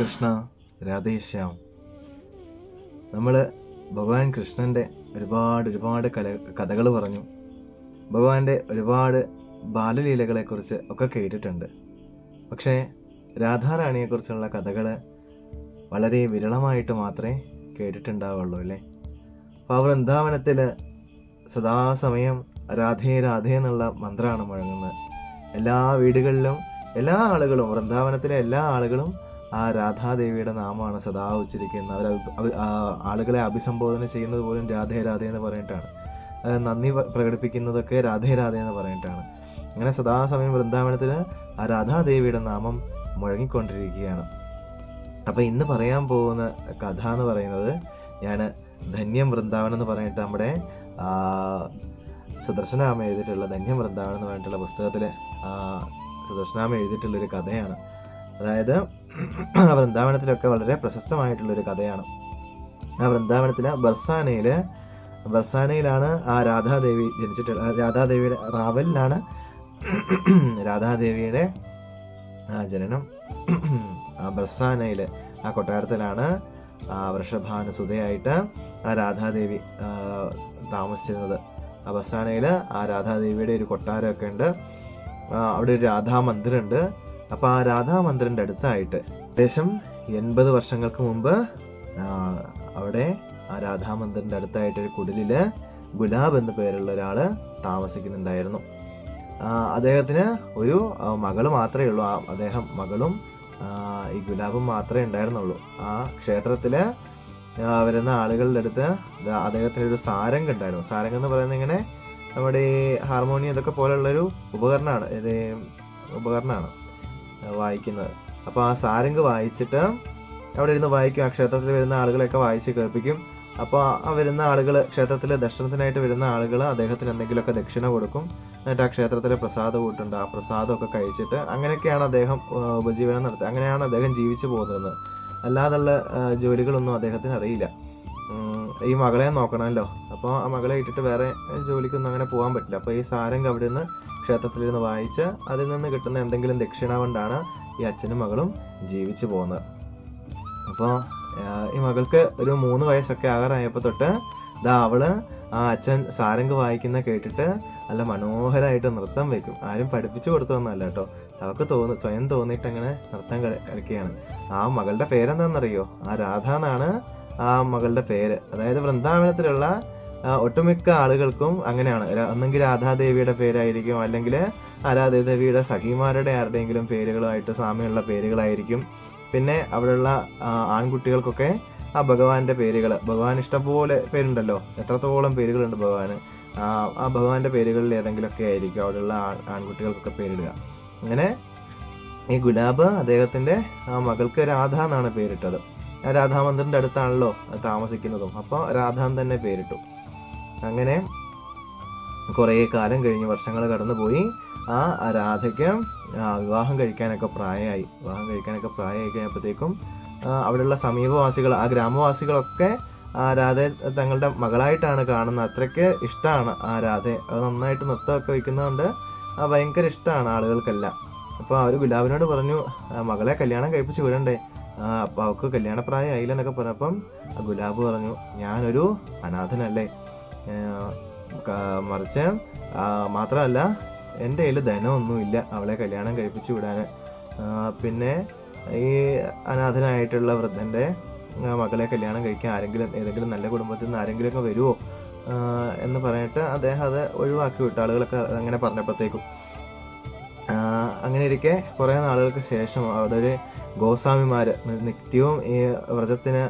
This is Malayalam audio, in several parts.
കൃഷ്ണ രാധേശ്യാം നമ്മൾ ഭഗവാൻ കൃഷ്ണന്റെ ഒരുപാട് ഒരുപാട് കല കഥകൾ പറഞ്ഞു. ഭഗവാന്റെ ഒരുപാട് ബാലലീലകളെക്കുറിച്ച് ഒക്കെ കേട്ടിട്ടുണ്ട്. പക്ഷേ രാധാറാണിയെക്കുറിച്ചുള്ള കഥകൾ വളരെ വിരളമായിട്ട് മാത്രമേ കേട്ടിട്ടുണ്ടാവുള്ളൂ അല്ലേ? അപ്പോൾ ആ വൃന്ദാവനത്തിൽ സദാസമയം രാധേ രാധേ എന്നുള്ള മന്ത്രമാണ് മുഴങ്ങുന്നത്. എല്ലാ വീടുകളിലും എല്ലാ ആളുകളും വൃന്ദാവനത്തിലെ എല്ലാ ആളുകളും ആ രാധാദേവിയുടെ നാമമാണ് സദാ ഉച്ചരിക്കുന്നത്. അവർ ആളുകളെ അഭിസംബോധന ചെയ്യുന്നത് പോലും രാധേ രാധേ എന്ന് പറഞ്ഞിട്ടാണ്. നന്ദി പ്രകടിപ്പിക്കുന്നതൊക്കെ രാധേ രാധേ എന്ന് പറഞ്ഞിട്ടാണ്. അങ്ങനെ സദാസമയം വൃന്ദാവനത്തിൽ ആ രാധാദേവിയുടെ നാമം മുഴങ്ങിക്കൊണ്ടിരിക്കുകയാണ്. അപ്പോൾ ഇന്ന് പറയാൻ പോകുന്ന കഥ എന്ന് പറയുന്നത് ഞാൻ ധന്യം വൃന്ദാവനം എന്ന് പറഞ്ഞിട്ട് നമ്മുടെ സുദർശനാമ എഴുതിയിട്ടുള്ള ധന്യം വൃന്ദാവനം എന്ന് പറഞ്ഞിട്ടുള്ള പുസ്തകത്തിൽ സുദർശനാമ എഴുതിയിട്ടുള്ളൊരു കഥയാണ്. അതായത് ആ വൃന്ദാവനത്തിലൊക്കെ വളരെ പ്രശസ്തമായിട്ടുള്ളൊരു കഥയാണ്. ആ വൃന്ദാവനത്തിൽ ബർസാനയിൽ ബർസാനയിലാണ് ആ രാധാദേവി ജനിച്ചിട്ടുള്ള രാധാദേവിയുടെ റാവലിലാണ് രാധാദേവിയുടെ ആ ജനനം ആ ബർസാനയിൽ ആ കൊട്ടാരത്തിലാണ് ആ വൃഷഭാനുസുതയായിട്ട് ആ രാധാദേവി താമസിച്ചിരുന്നത്. ആ ബർസാനയിൽ ആ രാധാദേവിയുടെ ഒരു കൊട്ടാരമൊക്കെ ഉണ്ട്. അവിടെ ഒരു രാധാ മന്ദിരമുണ്ട് അപ്പോൾ ആ രാധാ മന്ദിറിന്റെ അടുത്തായിട്ട് ഏകദേശം എൺപത് വർഷങ്ങൾക്ക് മുമ്പ് അവിടെ ആ രാധാ അടുത്തായിട്ടൊരു കുടിലിൽ ഗുലാബ് എന്ന പേരുള്ള ഒരാൾ താമസിക്കുന്നുണ്ടായിരുന്നു. അദ്ദേഹത്തിന് ഒരു മകൾ മാത്രമേ ഉള്ളൂ. ആ അദ്ദേഹം മകളും ഈ ഗുലാബും മാത്രമേ ഉണ്ടായിരുന്നുള്ളൂ. ആ ക്ഷേത്രത്തിൽ വരുന്ന ആളുകളുടെ അടുത്ത് അദ്ദേഹത്തിന് ഒരു സാരംഗ് ഉണ്ടായിരുന്നു. സാരംഗ് എന്ന് പറയുന്നത് ഇങ്ങനെ നമ്മുടെ ഈ ഹാർമോണിയം ഇതൊക്കെ പോലെയുള്ളൊരു ഉപകരണമാണ് ഇത് ഉപകരണമാണ് വായിക്കുന്നത്. അപ്പോൾ ആ സാരംഗ് വായിച്ചിട്ട് അവിടെ ഇരുന്ന് വായിക്കും. ആ ക്ഷേത്രത്തിൽ വരുന്ന ആളുകളെയൊക്കെ വായിച്ച് കേൾപ്പിക്കും. അപ്പോൾ ആ വരുന്ന ആളുകൾ ക്ഷേത്രത്തിൽ ദർശനത്തിനായിട്ട് വരുന്ന ആളുകൾ അദ്ദേഹത്തിന് എന്തെങ്കിലുമൊക്കെ ദക്ഷിണ കൊടുക്കും. എന്നിട്ട് ആ ക്ഷേത്രത്തിലെ പ്രസാദ കൂട്ടുണ്ട്. ആ പ്രസാദമൊക്കെ കഴിച്ചിട്ട് അങ്ങനെയൊക്കെയാണ് അദ്ദേഹം ഉപജീവനം നടത്തുക അങ്ങനെയാണ് അദ്ദേഹം ജീവിച്ചു പോകുന്നത് അല്ലാതുള്ള ജോലികളൊന്നും അദ്ദേഹത്തിന് അറിയില്ല. ഈ മകളെ നോക്കണമല്ലോ. അപ്പോൾ ആ മകളെ ഇട്ടിട്ട് വേറെ ജോലിക്കൊന്നും അങ്ങനെ പോകാൻ പറ്റില്ല. അപ്പോൾ ഈ സാരംഗ് അവിടെ നിന്ന് ക്ഷേത്രത്തിലിരുന്ന് വായിച്ച് അതിൽ നിന്ന് കിട്ടുന്ന എന്തെങ്കിലും ദക്ഷിണ കൊണ്ടാണ് ഈ അച്ഛനും മകളും ജീവിച്ചു പോകുന്നത്. അപ്പോൾ ഈ മകൾക്ക് ഒരു മൂന്ന് വയസ്സൊക്കെ ആകാറായപ്പോൾ തൊട്ട് ഇതാ അവൾ ആ അച്ഛൻ സാരംഗ് വായിക്കുന്ന കേട്ടിട്ട് നല്ല മനോഹരമായിട്ട് നൃത്തം വെക്കും. ആരും പഠിപ്പിച്ചു കൊടുത്തതൊന്നുമല്ല കേട്ടോ. അവൾക്ക് തോന്നി സ്വയം തോന്നിയിട്ട് അങ്ങനെ നൃത്തം കളി കളിക്കുകയാണ്. ആ മകളുടെ പേരെന്താണെന്നറിയോ? ആ രാധ എന്നാണ് ആ മകളുടെ പേര്. അതായത് വൃന്ദാവനത്തിലുള്ള ഒട്ടുമിക്ക ആളുകൾക്കും അങ്ങനെയാണ്. ഒന്നെങ്കിൽ രാധാദേവിയുടെ പേരായിരിക്കും അല്ലെങ്കിൽ ആ രാധാദേവിയുടെ സഖിമാരുടെ ആരുടെയെങ്കിലും പേരുകളുമായിട്ട് സാമ്യമുള്ള പേരുകളായിരിക്കും. പിന്നെ അവിടെയുള്ള ആൺകുട്ടികൾക്കൊക്കെ ആ ഭഗവാന്റെ പേരുകൾ. ഭഗവാൻ ഇഷ്ടംപോലെ പേരുണ്ടല്ലോ. എത്രത്തോളം പേരുകളുണ്ട് ഭഗവാന്? ആ ഭഗവാന്റെ പേരുകളിൽ ഏതെങ്കിലുമൊക്കെ ആയിരിക്കും അവിടെയുള്ള ആൺ ആൺകുട്ടികൾക്കൊക്കെ പേരിടുക. അങ്ങനെ ഈ ഗുലാബ് അദ്ദേഹത്തിന്റെ ആ മകൾക്ക് രാധ എന്നാണ് പേരിട്ടത്. രാധാമന്ദിറിന്റെ അടുത്താണല്ലോ താമസിക്കുന്നതും. അപ്പോൾ രാധാൻ തന്നെ പേരിട്ടു. അങ്ങനെ കുറേ കാലം കഴിഞ്ഞ് വർഷങ്ങൾ കടന്നുപോയി. ആ രാധയ്ക്ക് വിവാഹം കഴിക്കാനൊക്കെ പ്രായമായി. വിവാഹം കഴിക്കാനൊക്കെ പ്രായമായി കഴിഞ്ഞപ്പോഴത്തേക്കും അവിടെയുള്ള സമീപവാസികൾ ആ ഗ്രാമവാസികളൊക്കെ ആ രാധയെ തങ്ങളുടെ മകളായിട്ടാണ് കാണുന്നത്. അത്രയ്ക്ക് ഇഷ്ടമാണ് ആ രാധയെ അത് നന്നായിട്ട് നൃത്തമൊക്കെ വയ്ക്കുന്നതുകൊണ്ട് ഭയങ്കര ഇഷ്ടമാണ് ആളുകൾക്കെല്ലാം. അപ്പോൾ അവർ ഗുലാബിനോട് പറഞ്ഞു "ആ, മകളെ കല്യാണം കഴിപ്പിച്ച് വിടണ്ടേ. അപ്പോൾ അവൾക്ക് കല്യാണപ്രായം ആയില്ല എന്നൊക്കെ പറഞ്ഞപ്പം ഗുലാബ് പറഞ്ഞു ഞാനൊരു അനാഥനല്ലേ. മറിച്ച് മാത്രമല്ല എന്റെ കയ്യിൽ ധനമൊന്നുമില്ല. അവളെ കല്യാണം കഴിപ്പിച്ച് വിടാൻ പിന്നെ ഈ അനാഥനായിട്ടുള്ള വൃദ്ധന്റെ മകളെ കല്യാണം കഴിക്കാൻ ആരെങ്കിലും ഏതെങ്കിലും നല്ല കുടുംബത്തിൽ നിന്ന് ആരെങ്കിലുമൊക്കെ വരുമോ എന്ന് പറഞ്ഞിട്ട് അദ്ദേഹം അത് ഒഴിവാക്കി വിട്ടു. ആളുകളൊക്കെ അങ്ങനെ പറഞ്ഞപ്പോഴത്തേക്കും. അങ്ങനെ ഇരിക്കെ കുറേ നാളുകൾക്ക് ശേഷം അവിടെ ഒരു ഗോസ്വാമിമാർ നിത്യവും ഈ വ്രജത്തിന്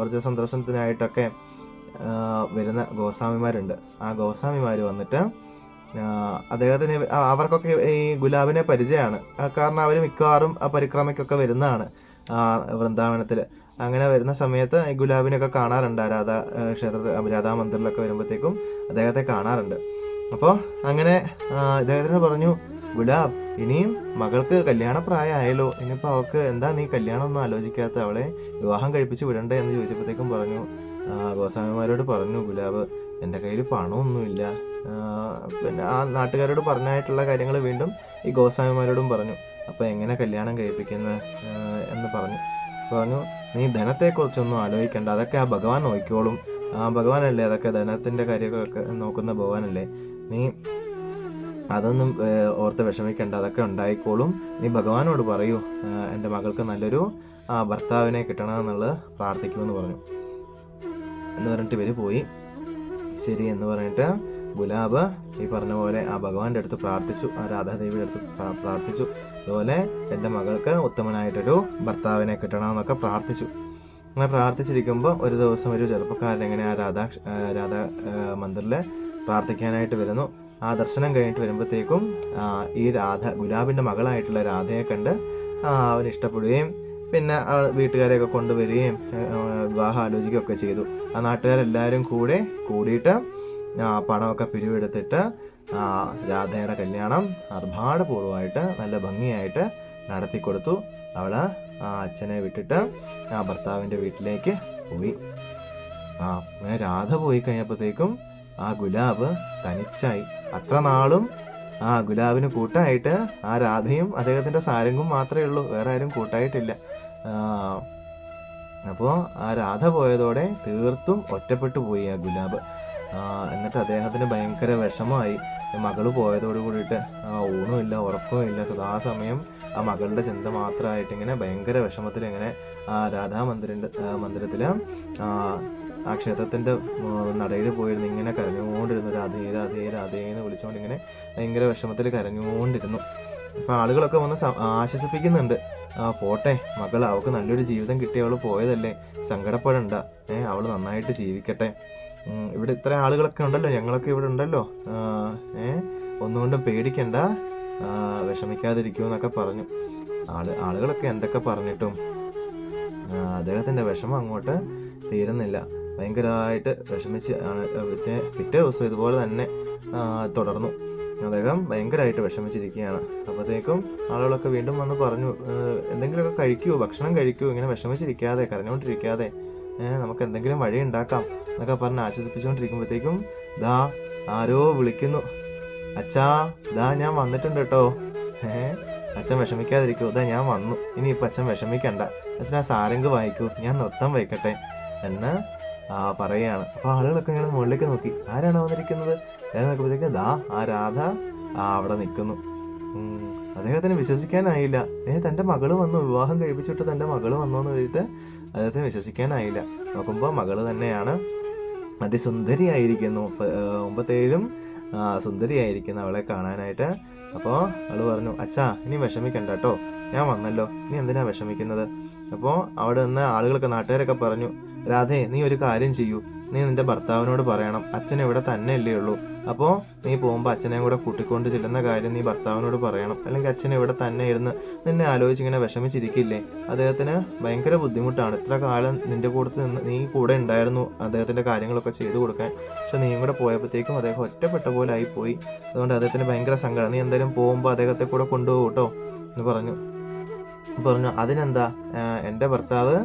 വ്രജ സന്ദർശനത്തിനായിട്ടൊക്കെ വരുന്ന ഗോസ്വാമിമാരുണ്ട്. ആ ഗോസ്വാമിമാർ വന്നിട്ട് അദ്ദേഹത്തിന് അവർക്കൊക്കെ ഈ ഗുലാബിനെ പരിചയമാണ്. കാരണം അവർ മിക്കവാറും ആ പരിക്രമയ്ക്കൊക്കെ വരുന്നതാണ് വൃന്ദാവനത്തിൽ അങ്ങനെ വരുന്ന സമയത്ത് ഈ ഗുലാബിനെയൊക്കെ കാണാറുണ്ട്. രാധാ ക്ഷേത്ര രാധാ മന്ദിറിലൊക്കെ വരുമ്പോഴത്തേക്കും അദ്ദേഹത്തെ കാണാറുണ്ട്. അപ്പോൾ അങ്ങനെ അദ്ദേഹത്തിന് പറഞ്ഞു ഗുലാബ് ഇനിയും മകൾക്ക് കല്യാണ പ്രായമായല്ലോ ഇനിയിപ്പോൾ അവൾക്ക് എന്താ നീ കല്യാണം ഒന്നും ആലോചിക്കാത്ത? അവളെ വിവാഹം കഴിപ്പിച്ച് വിടണ്ടേ? എന്ന് ചോദിച്ചപ്പോഴത്തേക്കും പറഞ്ഞു ഗോസ്വാമിമാരോട് പറഞ്ഞു ഗുലാബ് എന്റെ കയ്യിൽ പണമൊന്നുമില്ല. പിന്നെ ആ നാട്ടുകാരോട് പറഞ്ഞായിട്ടുള്ള കാര്യങ്ങൾ വീണ്ടും ഈ ഗോസ്വാമിമാരോടും പറഞ്ഞു. അപ്പോൾ എങ്ങനെ കല്യാണം കഴിപ്പിക്കുന്നത് എന്ന് പറഞ്ഞു. പറഞ്ഞു നീ ധനത്തെക്കുറിച്ചൊന്നും ആലോചിക്കേണ്ട. അതൊക്കെ ആ ഭഗവാൻ നോക്കിക്കോളും. ആ ഭഗവാനല്ലേ അതൊക്കെ ധനത്തിന്റെ കാര്യങ്ങളൊക്കെ നോക്കുന്ന ഭഗവാനല്ലേ? നീ അതൊന്നും ഓർത്ത് വിഷമിക്കേണ്ട. അതൊക്കെ ഉണ്ടായിക്കോളും. നീ ഭഗവാനോട് പറയൂ എന്റെ മകൾക്ക് നല്ലൊരു ഭർത്താവിനെ കിട്ടണമെന്നുള്ളത് പ്രാർത്ഥിക്കുമെന്ന് പറഞ്ഞു. എന്ന് പറഞ്ഞിട്ട് ഇവർ പോയി. ശരി എന്ന് പറഞ്ഞിട്ട് ഗുലാബ് ഈ പറഞ്ഞ പോലെ ആ ഭഗവാന്റെ അടുത്ത് പ്രാർത്ഥിച്ചു ആ രാധാദേവിയുടെ അടുത്ത് പ്രാർത്ഥിച്ചു. അതുപോലെ എന്റെ മകൾക്ക് ഉത്തമനായിട്ടൊരു ഭർത്താവിനെ കിട്ടണമെന്നൊക്കെ പ്രാർത്ഥിച്ചു. അങ്ങനെ പ്രാർത്ഥിച്ചിരിക്കുമ്പോൾ ഒരു ദിവസം ഒരു ചെറുപ്പക്കാരൻ എങ്ങനെ ആ രാധാ രാധാ മന്ദിറിൽ പ്രാർത്ഥിക്കാനായിട്ട് വരുന്നു. ആ ദർശനം കഴിഞ്ഞിട്ട് വരുമ്പോഴത്തേക്കും ഈ രാധ ഗുലാബിന്റെ മകളായിട്ടുള്ള രാധയെ കണ്ട് അവൻ ഇഷ്ടപ്പെടുകയും പിന്നെ വീട്ടുകാരെയൊക്കെ കൊണ്ടുവരികയും വിവാഹം ആലോചിക്കുകയൊക്കെ ചെയ്തു. ആ നാട്ടുകാരെല്ലാവരും കൂടെ കൂടിയിട്ട് പണമൊക്കെ പിരിവെടുത്തിട്ട് രാധയുടെ കല്യാണം ആർഭാടപൂർവമായിട്ട് നല്ല ഭംഗിയായിട്ട് നടത്തി കൊടുത്തു അവൾ ആ അച്ഛനെ വിട്ടിട്ട് ആ ഭർത്താവിന്റെ വീട്ടിലേക്ക് പോയി. ആ അങ്ങനെ രാധ പോയി കഴിഞ്ഞപ്പോഴത്തേക്കും ആ ഗുലാബ് തനിച്ചായി. അത്ര നാളും ആ ഗുലാബിന് കൂട്ടായിട്ട് ആ രാധയും അദ്ദേഹത്തിന്റെ സാരംഗും മാത്രമേ ഉള്ളൂ. വേറെ ആരും കൂട്ടായിട്ടില്ല. അപ്പോൾ ആ രാധ പോയതോടെ തീർത്തും ഒറ്റപ്പെട്ടു പോയി ആ ഗുലാബ്. എന്നിട്ട് അദ്ദേഹത്തിന് ഭയങ്കര വിഷമമായി. മകൾ പോയതോട് കൂടിയിട്ട് ഊണുമില്ല ഉറക്കവുമില്ല. സദാസമയം ആ മകളുടെ ചിന്ത മാത്രമായിട്ട് ഇങ്ങനെ ഭയങ്കര വിഷമത്തിൽ ഇങ്ങനെ ആ രാധാ മന്ദിരന്റെ മന്ദിരത്തിൽ ആ ക്ഷേത്രത്തിന്റെ നടയിൽ പോയിരുന്നു ഇങ്ങനെ കരഞ്ഞുകൊണ്ടിരുന്നു. രാധേ രാധേ രാധേ എന്ന് വിളിച്ചുകൊണ്ട് ഇങ്ങനെ ഭയങ്കര വിഷമത്തിൽ കരഞ്ഞുകൊണ്ടിരുന്നു. അപ്പോൾ ആളുകളൊക്കെ വന്ന് ആശ്വസിപ്പിക്കുന്നുണ്ട്. പോട്ടെ മകൾ അവൾക്ക് നല്ലൊരു ജീവിതം കിട്ടി അവൾ പോയതല്ലേ? സങ്കടപ്പെടണ്ട. ഏഹ് അവൾ നന്നായിട്ട് ജീവിക്കട്ടെ. ഇവിടെ ഇത്ര ആളുകളൊക്കെ ഉണ്ടല്ലോ? ഞങ്ങളൊക്കെ ഇവിടെ ഉണ്ടല്ലോ? ഏഹ് ഒന്നുകൊണ്ടും പേടിക്കണ്ട. വിഷമിക്കാതിരിക്കൂ എന്നൊക്കെ പറഞ്ഞു. ആൾ ആളുകളൊക്കെ എന്തൊക്കെ പറഞ്ഞിട്ടും അദ്ദേഹത്തിന്റെ വിഷമം അങ്ങോട്ട് തീരുന്നില്ല. ഭയങ്കരമായിട്ട് വിഷമിച്ച് ആണ് പിറ്റേ പിറ്റേ ദിവസം ഇതുപോലെ തന്നെ തുടർന്നു. അദ്ദേഹം ഭയങ്കരമായിട്ട് വിഷമിച്ചിരിക്കുകയാണ്. അപ്പോഴത്തേക്കും ആളുകളൊക്കെ വീണ്ടും വന്ന് പറഞ്ഞു "ഏഹ്, എന്തെങ്കിലുമൊക്കെ കഴിക്കൂ ഭക്ഷണം കഴിക്കൂ ഇങ്ങനെ വിഷമിച്ചിരിക്കാതെ കരഞ്ഞുകൊണ്ടിരിക്കാതെ നമുക്ക് എന്തെങ്കിലും വഴി ഉണ്ടാക്കാം എന്നൊക്കെ പറഞ്ഞ് ആശ്വസിപ്പിച്ചുകൊണ്ടിരിക്കുമ്പോഴത്തേക്കും ദാ ആരോ വിളിക്കുന്നു. അച്ഛാ ദാ ഞാൻ വന്നിട്ടുണ്ട് കേട്ടോ. ഏഹ് അച്ഛൻ വിഷമിക്കാതിരിക്കൂ. ദാ ഞാൻ വന്നു. ഇനിയിപ്പോൾ അച്ഛൻ വിഷമിക്കണ്ട. അച്ഛൻ ആ സാരംഗ് വായിക്കൂ. ഞാൻ നൃത്തം വയ്ക്കട്ടെ എന്ന് ആ പറയുകയാണ്. അപ്പോൾ ആളുകളൊക്കെ ഇങ്ങനെ മുകളിലേക്ക് നോക്കി. ആരാണ് വന്നിരിക്കുന്നത്? ഞാൻ നോക്കുമ്പോഴത്തേക്ക് ദാ ആ രാധ ആ അവിടെ നിൽക്കുന്നു. അദ്ദേഹത്തിന് വിശ്വസിക്കാനായില്ല. ഏ തന്റെ മകൾ വന്നു. വിവാഹം കഴിപ്പിച്ചിട്ട് തന്റെ മകൾ വന്നു എന്ന് കഴിഞ്ഞിട്ട് അദ്ദേഹത്തിന് വിശ്വസിക്കാനായില്ല. നോക്കുമ്പോൾ മകൾ തന്നെയാണ് അതിസുന്ദരിയായിരിക്കുന്നു. ആയിരിക്കുന്നു സുന്ദരിയായിരിക്കുന്നു അവളെ കാണാനായിട്ട്. അപ്പോൾ അവൾ പറഞ്ഞു അച്ഛാ ഇനി വിഷമിക്കണ്ട കേട്ടോ. ഞാൻ വന്നല്ലോ. ഇനി എന്തിനാണ് വിഷമിക്കുന്നത്? അപ്പോൾ അവിടെ നിന്ന് ആളുകളൊക്കെ നാട്ടുകാരൊക്കെ പറഞ്ഞു രാധേ നീ ഒരു കാര്യം ചെയ്യൂ. നീ നിന്റെ ഭർത്താവിനോട് പറയണം. അച്ഛൻ ഇവിടെ തന്നെ അല്ലേ ഉള്ളൂ. അപ്പോൾ നീ പോകുമ്പോൾ അച്ഛനെയും കൂടെ കൂട്ടിക്കൊണ്ട് ചെല്ലുന്ന കാര്യം നീ ഭർത്താവിനോട് പറയണം. അല്ലെങ്കിൽ അച്ഛൻ ഇവിടെ തന്നെ ഇരുന്ന് നിന്നെ ആലോചിച്ച് ഇങ്ങനെ വിഷമിച്ചിരിക്കില്ലേ? അദ്ദേഹത്തിന് ഭയങ്കര ബുദ്ധിമുട്ടാണ്. ഇത്ര കാലം നിന്റെ കൂടത്ത് നിന്ന് നീ കൂടെ ഉണ്ടായിരുന്നു അദ്ദേഹത്തിന്റെ കാര്യങ്ങളൊക്കെ ചെയ്തു കൊടുക്കാൻ. പക്ഷെ നീയും കൂടെ പോയപ്പോഴത്തേക്കും അദ്ദേഹം ഒറ്റപ്പെട്ട പോലെ ആയിപ്പോയി. അതുകൊണ്ട് അദ്ദേഹത്തിന് ഭയങ്കര സങ്കടം. നീ എന്തായാലും പോകുമ്പോൾ അദ്ദേഹത്തെ കൂടെ കൊണ്ടുപോകും കേട്ടോ എന്ന് പറഞ്ഞു. പറഞ്ഞു അതിനെന്താ? എന്റെ ഭർത്താവ്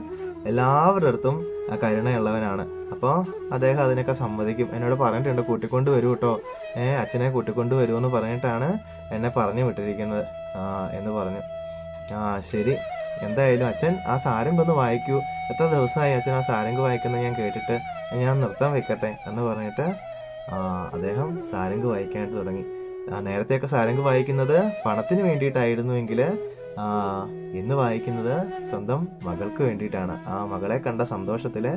എല്ലാവരുടെ അടുത്തും കരുണയുള്ളവനാണ്. അപ്പോൾ അദ്ദേഹം അതിനൊക്കെ സമ്മതിക്കും. എന്നോട് പറഞ്ഞിട്ടുണ്ട് കൂട്ടിക്കൊണ്ട് വരൂ കേട്ടോ ഏഹ് അച്ഛനെ കൂട്ടിക്കൊണ്ട് വരുമെന്ന് പറഞ്ഞിട്ടാണ് എന്നെ പറഞ്ഞു വിട്ടിരിക്കുന്നത്. ആ എന്ന് പറഞ്ഞു. ആ ശരി. എന്തായാലും അച്ഛൻ ആ സാരംഗ് ഒന്ന് വായിക്കൂ. എത്ര ദിവസമായി അച്ഛൻ ആ സാരംഗ് വായിക്കുന്നത് ഞാൻ കേട്ടിട്ട്? ഞാൻ നൃത്തം വെക്കട്ടെ എന്ന് പറഞ്ഞിട്ട് അദ്ദേഹം സാരംഗ് വായിക്കാനായിട്ട് തുടങ്ങി. നേരത്തെയൊക്കെ സാരംഗ് വായിക്കുന്നത് പണത്തിന് വേണ്ടിയിട്ടായിരുന്നുവെങ്കിൽ ഇന്ന് വായിക്കുന്നത് സ്വന്തം മകൾക്ക് വേണ്ടിയിട്ടാണ്. ആ മകളെ കണ്ട സന്തോഷത്തിൽ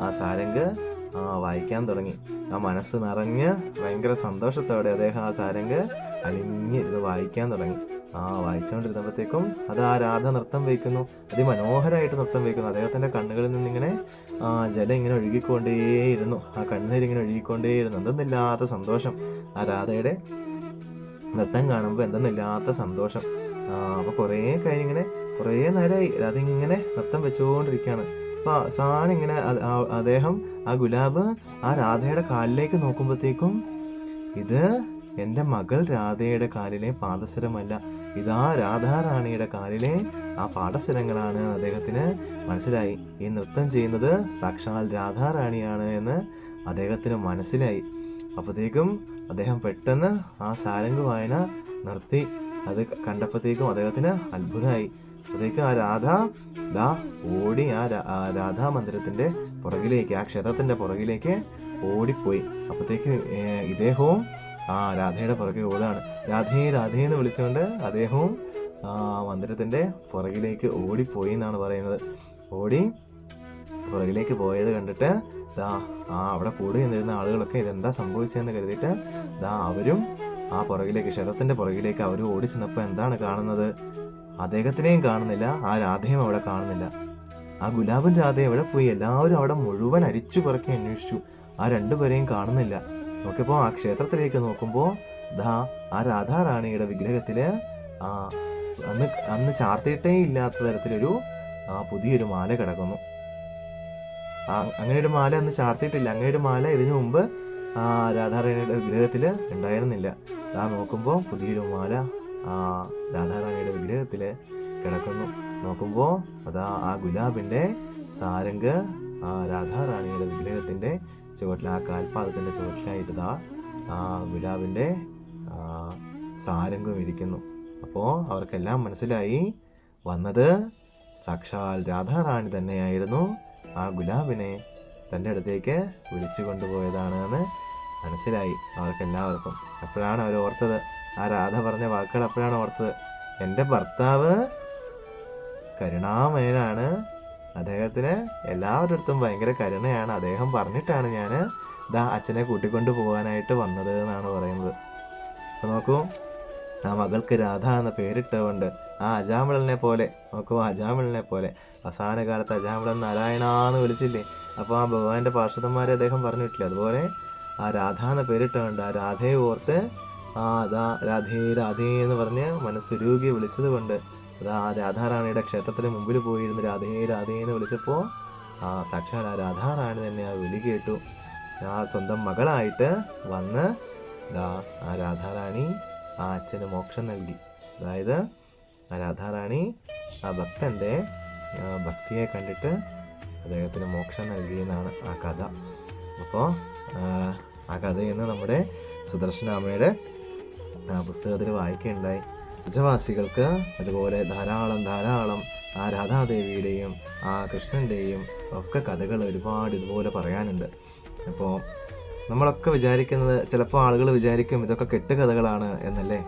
ആ സാരംഗ് ആ, വായിക്കാൻ തുടങ്ങി. ആ മനസ്സ് നിറഞ്ഞ് ഭയങ്കര സന്തോഷത്തോടെ അദ്ദേഹം ആ സാരംഗ് അലിഞ്ഞിരുന്ന് വായിക്കാൻ തുടങ്ങി. ആ വായിച്ചുകൊണ്ടിരുന്നപ്പോഴത്തേക്കും അത് ആ രാധ നൃത്തം വയ്ക്കുന്നു. അതിമനോഹരമായിട്ട് നൃത്തം വയ്ക്കുന്നു. അദ്ദേഹത്തിന്റെ കണ്ണുകളിൽ നിന്നിങ്ങനെ ആ ജലം ഇങ്ങനെ ഒഴുകിക്കൊണ്ടേയിരുന്നു. ആ കണ്ണുനീരിങ്ങനെ ഒഴുകിക്കൊണ്ടേയിരുന്നു. എന്തെന്നില്ലാത്ത സന്തോഷം. ആ രാധയുടെ നൃത്തം കാണുമ്പോൾ എന്തെന്നില്ലാത്ത സന്തോഷം. ആ അപ്പോൾ കുറേ കഴിഞ്ഞിങ്ങനെ കുറേ നേരമായി അതിങ്ങനെ നൃത്തം വെച്ചുകൊണ്ടിരിക്കുകയാണ് അപ്പോൾ സാധനം ഇങ്ങനെ അദ്ദേഹം ആ ഗുലാബ് ആ രാധയുടെ കാലിലേക്ക് നോക്കുമ്പോഴത്തേക്കും ഇത് എന്റെ മകൾ രാധയുടെ കാലിലെ പാദസരമല്ല. ഇതാ രാധാറാണിയുടെ കാലിലെ ആ എന്ന് അദ്ദേഹത്തിന് മനസ്സിലായി. ഈ നൃത്തം ചെയ്യുന്നത് സാക്ഷാൽ രാധാറാണിയാണ് എന്ന് അദ്ദേഹത്തിന് മനസ്സിലായി. അപ്പോഴത്തേക്കും അദ്ദേഹം പെട്ടെന്ന് ആ സാരംഗ് വായന നിർത്തി. അത് കണ്ടപ്പോഴത്തേക്കും അദ്ദേഹത്തിന് അത്ഭുതമായി. അപ്പോഴത്തേക്കും ആ രാധ ദാ ഓടി ആ രാധാ മന്ദിരത്തിന്റെ പുറകിലേക്ക് ആ ക്ഷേത്രത്തിന്റെ പുറകിലേക്ക് ഓടിപ്പോയി. അപ്പോഴത്തേക്ക് ഇദ്ദേഹവും ആ രാധയുടെ പുറകെ ഓടാണ് രാധേ രാധേ എന്ന് വിളിച്ചുകൊണ്ട് അദ്ദേഹവും ആ മന്ദിരത്തിന്റെ പുറകിലേക്ക് ഓടിപ്പോയി എന്നാണ് പറയുന്നത്. ഓടി പുറകിലേക്ക് പോയത് കണ്ടിട്ട് ദാ ആ അവിടെ കൂടി നിന്നിരുന്ന ആളുകളൊക്കെ ഇതെന്താ സംഭവിച്ചതെന്ന് കരുതിയിട്ട് ദാ അവരും ആ പുറകിലേക്ക് ക്ഷതത്തിന്റെ പുറകിലേക്ക് അവർ ഓടി ചെന്നപ്പോൾ എന്താണ് കാണുന്നത്? അദ്ദേഹത്തിനെയും കാണുന്നില്ല ആ രാധയും അവിടെ കാണുന്നില്ല. ആ ഗുലാബൻ രാധയെ എവിടെ പോയി? എല്ലാവരും അവിടെ മുഴുവൻ അരിച്ചു പുറക്കി അന്വേഷിച്ചു. ആ രണ്ടുപേരെയും കാണുന്നില്ല. നോക്കിയപ്പോൾ ആ ക്ഷേത്രത്തിലേക്ക് നോക്കുമ്പോൾ ദാ ആ രാധാറാണിയുടെ വിഗ്രഹത്തിൽ ആ അന്ന് അന്ന് ചാർത്തിയിട്ടേ ഇല്ലാത്ത തരത്തിലൊരു ആ പുതിയൊരു മാല കിടക്കുന്നു. അങ്ങനെ ഒരു മാല അന്ന് ചാർത്തിയിട്ടില്ല. അങ്ങനെ ഒരു മാല ഇതിനു മുമ്പ് ആ രാധാറാണിയുടെ വിഗ്രഹത്തിൽ ഉണ്ടായിരുന്നില്ല. ആ നോക്കുമ്പോൾ പുതിയൊരു മാല ആ രാധാറാണിയുടെ വിഗ്രഹത്തിൽ കിടക്കുന്നു. നോക്കുമ്പോൾ അതാ ആ ഗുലാബിന്റെ സാരംഗ് ആ രാധാറാണിയുടെ വിഗ്രഹത്തിന്റെ ചുവട്ടിൽ ആ കാൽപാദത്തിന്റെ ചുവട്ടിലായിട്ട് ഇതാ ആ ഗുലാബിന്റെ സാരംഗം ഇരിക്കുന്നു. അപ്പോൾ അവർക്കെല്ലാം മനസ്സിലായി. വന്നത് സാക്ഷാൽ രാധാറാണി തന്നെയായിരുന്നു. ആ ഗുലാബിനെ തന്റെ അടുത്തേക്ക് വിളിച്ചു കൊണ്ടുപോയതാണ് എന്ന് മനസ്സിലായി അവർക്കെല്ലാവർക്കും അപ്പോഴാണ് അവർ ഓർത്തത്. ആ രാധ പറഞ്ഞ വാക്കുകൾ അപ്പോഴാണ് ഓർത്തത്. എന്റെ ഭർത്താവ് കരുണാമയനാണ്. അദ്ദേഹത്തിന് എല്ലാവരുടെ ഭയങ്കര കരുണയാണ്. അദ്ദേഹം പറഞ്ഞിട്ടാണ് ഞാൻ ദാ അച്ഛനെ കൂട്ടിക്കൊണ്ട് പോകാനായിട്ട് വന്നത് എന്നാണ് പറയുന്നത്. അപ്പോൾ നോക്കൂ ആ മകൾക്ക് രാധ എന്ന പേരിട്ടുകൊണ്ട് ആ അജാമിളനെ പോലെ നോക്കൂ അജാമിളനെ പോലെ അവസാന കാലത്ത് അജാമിളൻ നാരായണ എന്ന് വിളിച്ചില്ലേ? അപ്പോൾ ആ ഭഗവാന്റെ പാർഷദന്മാരെ അദ്ദേഹം പറഞ്ഞിട്ടില്ലേ? അതുപോലെ ആ രാധ എന്ന പേരിട്ടുകൊണ്ട് ആ രാധയെ ഓർത്ത് ആ അതാ രാധേ രാധേ എന്ന് പറഞ്ഞ് മനസ്സുരുകി വിളിച്ചത് കൊണ്ട് അതാ ആ രാധാറാണിയുടെ ക്ഷേത്രത്തിന് മുമ്പിൽ പോയിരുന്ന് രാധേ രാധേ എന്ന് വിളിച്ചപ്പോൾ ആ സാക്ഷാൽ ആ രാധാറാണി തന്നെ ആ വിളി കേട്ടു. ആ സ്വന്തം മകളായിട്ട് വന്ന് ദാ ആ രാധാറാണി ആ അച്ഛന് മോക്ഷം നൽകി. അതായത് ആ രാധാറാണി ആ ഭക്തന്റെ ഭക്തിയെ കണ്ടിട്ട് അദ്ദേഹത്തിന് മോക്ഷം നൽകിയെന്നാണ് ആ കഥ. അപ്പോൾ ആ കഥയിന്ന് നമ്മുടെ സുദർശനാമയുടെ പുസ്തകത്തിൽ വായിക്കുകയുണ്ടായി ബ്രജവാസികൾക്ക് അതുപോലെ ധാരാളം ധാരാളം ആ രാധാദേവിയുടെയും ആ കൃഷ്ണന്റെയും ഒക്കെ കഥകൾ ഒരുപാട് ഇതുപോലെ പറയാനുണ്ട്. അപ്പോൾ നമ്മളൊക്കെ വിചാരിക്കുന്നത് ചിലപ്പോൾ ആളുകൾ വിചാരിക്കും ഇതൊക്കെ കെട്ടുകഥകളാണ് എന്നല്ലേ?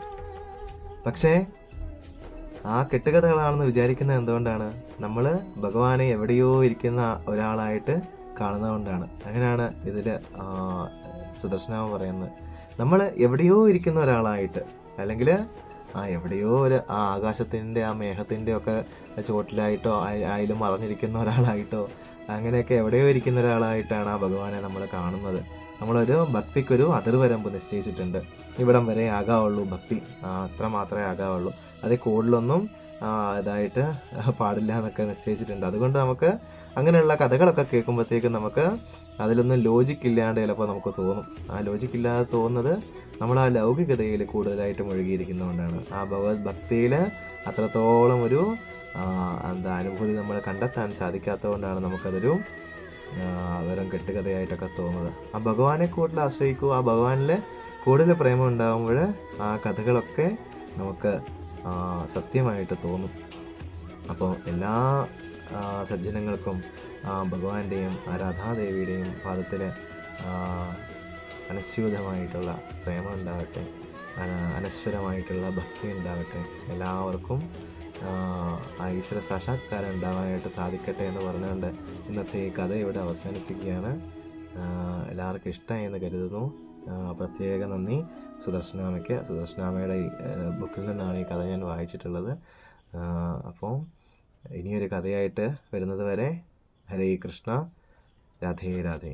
പക്ഷേ ആ കെട്ടുകഥകളാണെന്ന് വിചാരിക്കുന്നത് എന്തുകൊണ്ടാണ്? നമ്മൾ ഭഗവാനെ എവിടെയോ ഇരിക്കുന്ന ഒരാളായിട്ട് കാണുന്നതുകൊണ്ടാണ് അങ്ങനെയാണ് ഇതിൽ സുദർശനാമ പറയുന്നത് നമ്മൾ എവിടെയോ ഇരിക്കുന്ന ഒരാളായിട്ട് അല്ലെങ്കിൽ ആ എവിടെയോ ഒരു ആ ആകാശത്തിന്റെ ആ മേഘത്തിന്റെ ഒക്കെ ചുവട്ടിലായിട്ടോ ആയി- ആയാലും മറഞ്ഞിരിക്കുന്ന ഒരാളായിട്ടോ അങ്ങനെയൊക്കെ എവിടെയോ ഇരിക്കുന്ന ഒരാളായിട്ടാണ് ആ ഭഗവാനെ നമ്മൾ കാണുന്നത്. നമ്മളൊരു ഭക്തിക്കൊരു അതിർവരമ്പ് നിശ്ചയിച്ചിട്ടുണ്ട്. ഇവിടം വരെ ആകാവുള്ളൂ ഭക്തി. അത്ര മാത്രമേ ആകാവുള്ളൂ. അതിൽ കൂടുതലൊന്നും ഇതായിട്ട് പാടില്ല എന്നൊക്കെ നിശ്ചയിച്ചിട്ടുണ്ട്. അതുകൊണ്ട് നമുക്ക് അങ്ങനെയുള്ള കഥകളൊക്കെ കേൾക്കുമ്പോഴത്തേക്കും നമുക്ക് അതിലൊന്നും ലോജിക്ക് ഇല്ലാണ്ട് ചിലപ്പോൾ നമുക്ക് തോന്നും. ആ ലോജിക്ക് ഇല്ലാതെ തോന്നുന്നത് നമ്മൾ ആ ലൗകികതയിൽ കൂടുതലായിട്ട് മുഴുകിയിരിക്കുന്നതുകൊണ്ടാണ് ആ ഭഗവത് ഭക്തിയിൽ അത്രത്തോളം ഒരു എന്താ അനുഭൂതി നമ്മൾ കണ്ടെത്താൻ സാധിക്കാത്തതുകൊണ്ടാണ് നമുക്കതൊരു വെറും കെട്ടുകഥയായിട്ടൊക്കെ തോന്നുന്നത്. ആ ഭഗവാനെ കൂടുതൽ ആശ്രയിക്കൂ ആ ഭഗവാനിൽ കൂടുതൽ പ്രേമം ഉണ്ടാകുമ്പോൾ ആ കഥകളൊക്കെ നമുക്ക് സത്യമായിട്ട് തോന്നും. അപ്പോൾ എല്ലാ സജ്ജനങ്ങൾക്കും ഭഗവാന്റെയും ആരാധാദേവിയുടെയും പാദത്തിൽ അനശ്യൂതമായിട്ടുള്ള പ്രേമം ഉണ്ടാകട്ടെ അനശ്വരമായിട്ടുള്ള ഭക്തി ഉണ്ടാകട്ടെ എല്ലാവർക്കും ആ, ഈശ്വര സാക്ഷാത്കാരം ഉണ്ടാവാനായിട്ട് സാധിക്കട്ടെ എന്ന് പറഞ്ഞുകൊണ്ട് ഇന്നത്തെ ഈ കഥ ഇവിടെ അവസാനിപ്പിക്കുകയാണ്. എല്ലാവർക്കും ഇഷ്ടമായി എന്ന് കരുതുന്നു. പ്രത്യേക നന്ദി. സുദർശനാമയ്ക്ക് സുദർശനാമയുടെ ബുക്കിൽ നിന്നാണ് ഈ കഥ ഞാൻ വായിച്ചിട്ടുള്ളത്. അപ്പോൾ ഇനിയൊരു കഥയായിട്ട് വരുന്നത് വരെ ഹരേ കൃഷ്ണ രാധേ രാധേ.